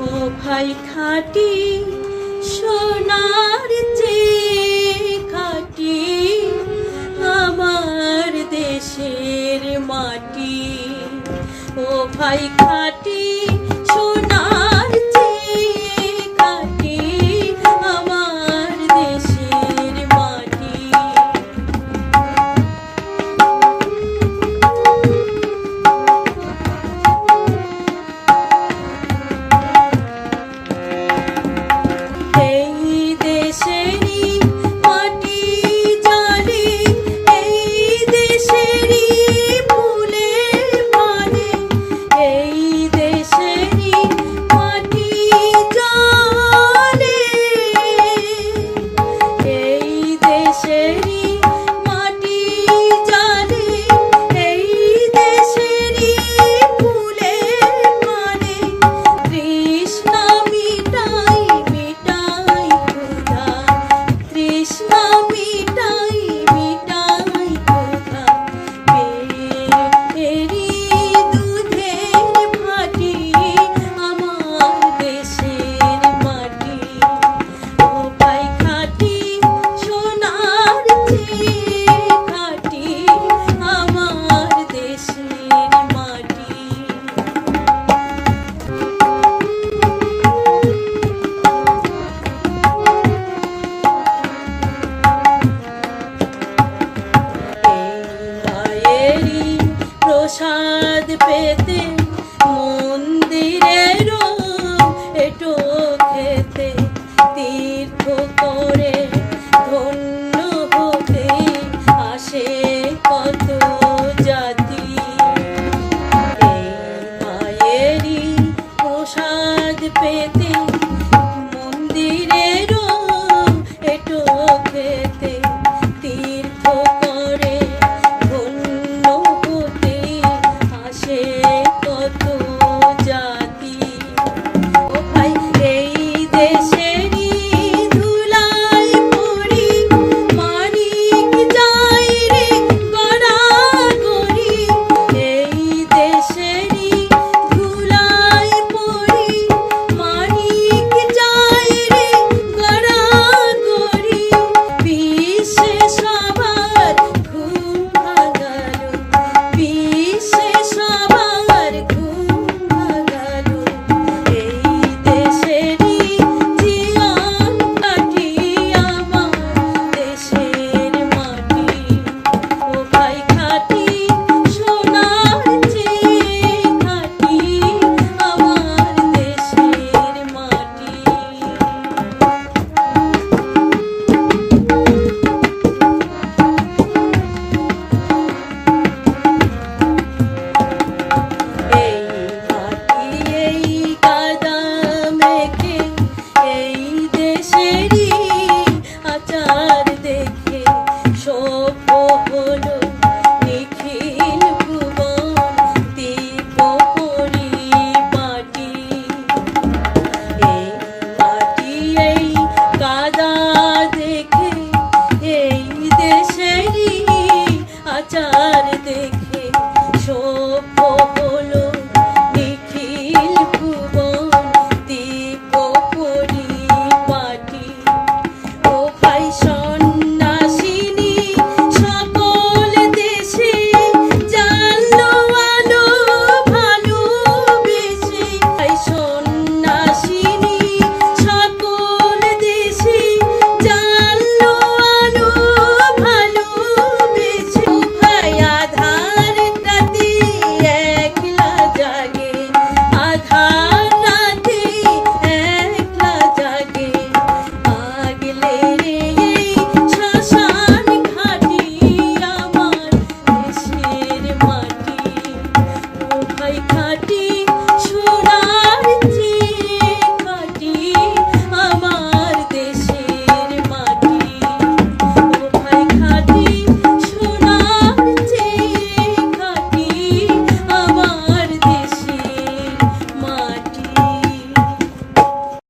ও ভাই খাটি সোনার যে খাটি আমার দেশের মাটি। ও ভাই খাটি quiet 嗯